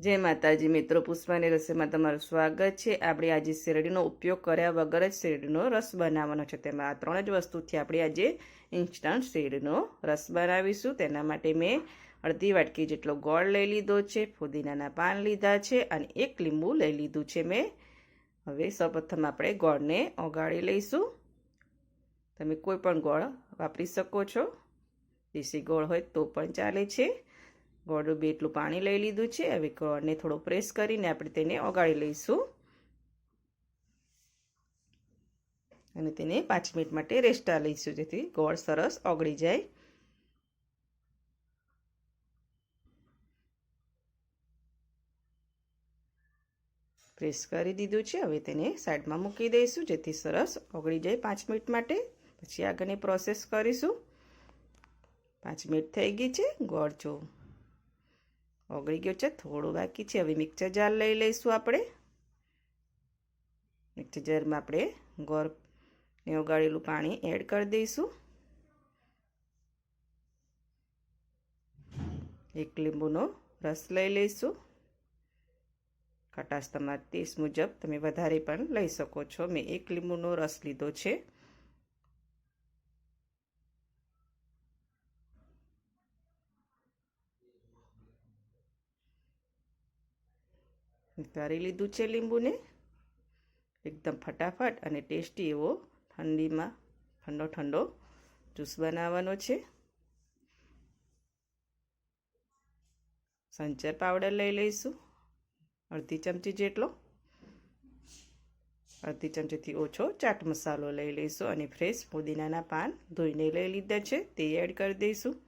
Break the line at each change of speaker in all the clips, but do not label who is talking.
જય માતાજી. મિત્રો, પુષ્પાની રસોઈમાં તમારું સ્વાગત છે. આપણે આજે શેરડીનો ઉપયોગ કર્યા વગર જ શેરડીનો રસ બનાવવાનો છે. તેમાં આ ત્રણ જ વસ્તુથી આપણે આજે ઇન્સ્ટન્ટ શેરડીનો રસ બનાવીશું. તેના માટે મેં અડધી વાટકી જેટલો ગોળ લઈ લીધો છે, ફુદીનાના પાન લીધા છે અને એક લીંબુ લઈ લીધું છે મેં. હવે સૌપ્રથમ આપણે ગોળને ઓગાળી લઈશું. તમે કોઈ પણ ગોળ વાપરી શકો છો. દેશી ગોળ હોય તો પણ ચાલે છે. ગોળનું બે એટલું પાણી લઈ લીધું છે. હવે ગોળને થોડો પ્રેસ કરીને આપણે તેને ઓગાળી લઈશું. અને તેને પાંચ મિનિટ માટે રેસ્ટા લઈશું, જેથી ગોળ સરસ ઓગળી જાય. પ્રેસ કરી દીધું છે. હવે તેને સાઈડમાં મૂકી દઈશું, જેથી સરસ ઓગળી જાય પાંચ મિનિટ માટે. પછી આગળની પ્રોસેસ કરીશું. પાંચ મિનિટ થઈ ગઈ છે. ગોળ જો ઓગળી ગયો છે, થોડું બાકી છે. હવે મિક્સર જાર લઈ લઈશું આપણે. મિક્સર જારમાં આપણે ગોળને ઓગાળેલું પાણી એડ કરી દઈશું. એક લીંબુનો રસ લઈ લઈશું. ખટાશ તમારા ટેસ્ટ મુજબ તમે વધારે પણ લઈ શકો છો. મેં એક લીંબુનો રસ લીધો છે. ઉતારી લીધું છે લીંબુને. એકદમ ફટાફટ અને ટેસ્ટી એવો ઠંડીમાં ઠંડો ઠંડો જ્યુસ બનાવવાનો છે. સંચર પાવડર લઈ લઈશું. અડધી ચમચી જેટલો. અડધી ચમચીથી ઓછો ચાટ મસાલો લઈ લઈશું અને ફ્રેશ પુદીનાના પાન ધોઈને લઈ લીધા છે. તે એડ કરી દઈશું.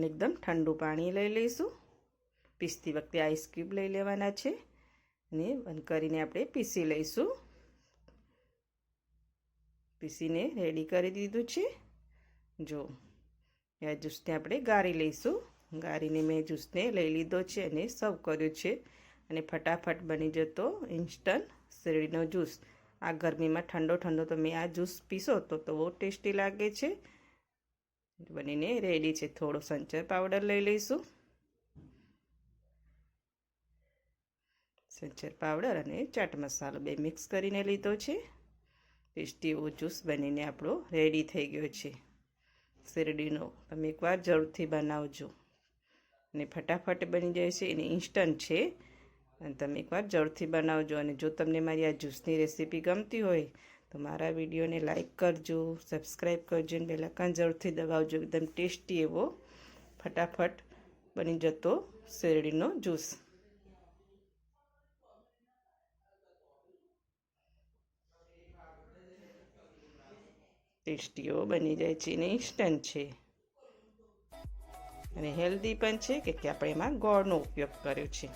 અને એકદમ ઠંડુ પાણી લઈ લઈશું. પીસતી વખતે આઈસ ક્યુબ લઈ લેવાના છે અને બંધ કરીને આપણે પીસી લઈશું. પીસીને રેડી કરી દીધું છે. જો આ જ્યુસને આપણે ગાળી લઈશું. ગાળીને મેં જ્યુસને લઈ લીધો છે અને સર્વ કર્યો છે અને ફટાફટ બની જતો ઇન્સ્ટન્ટ શેરડીનો જ્યુસ આ ગરમીમાં ઠંડો ઠંડો તમે આ જ્યુસ પીસો તો તો બહુ ટેસ્ટી લાગે છે. બનીને રેડી છે. થોડો સંચર પાવડર લઈ લઈશું. સંચર પાવડર અને ચાટ મસાલો બે મિક્સ કરીને લીધો છે. ટેસ્ટી એવો જ્યુસ બનીને આપણો રેડી થઈ ગયો છે. શેરડીનો તમે એકવાર જરૂરથી બનાવજો. અને ફટાફટ બની જાય છે. એને ઇન્સ્ટન્ટ છે. અને તમે એકવાર જરૂરથી બનાવજો. અને જો તમને મારી આ જ્યુસની રેસીપી ગમતી હોય તો મારા વિડીયોને લાઇક કરજો, સબસ્ક્રાઈબ કરજો અને બેલાકાન જરૂરથી દબાવજો. એકદમ ટેસ્ટી એવો ફટાફટ બની જતો શેરડીનો જ્યુસ. ટેસ્ટીઓ બની જાય છે અને ઇન્સ્ટન્ટ છે. અને હેલ્ધી પણ છે કે આપણે એમાં ગોળનો ઉપયોગ કર્યો છે.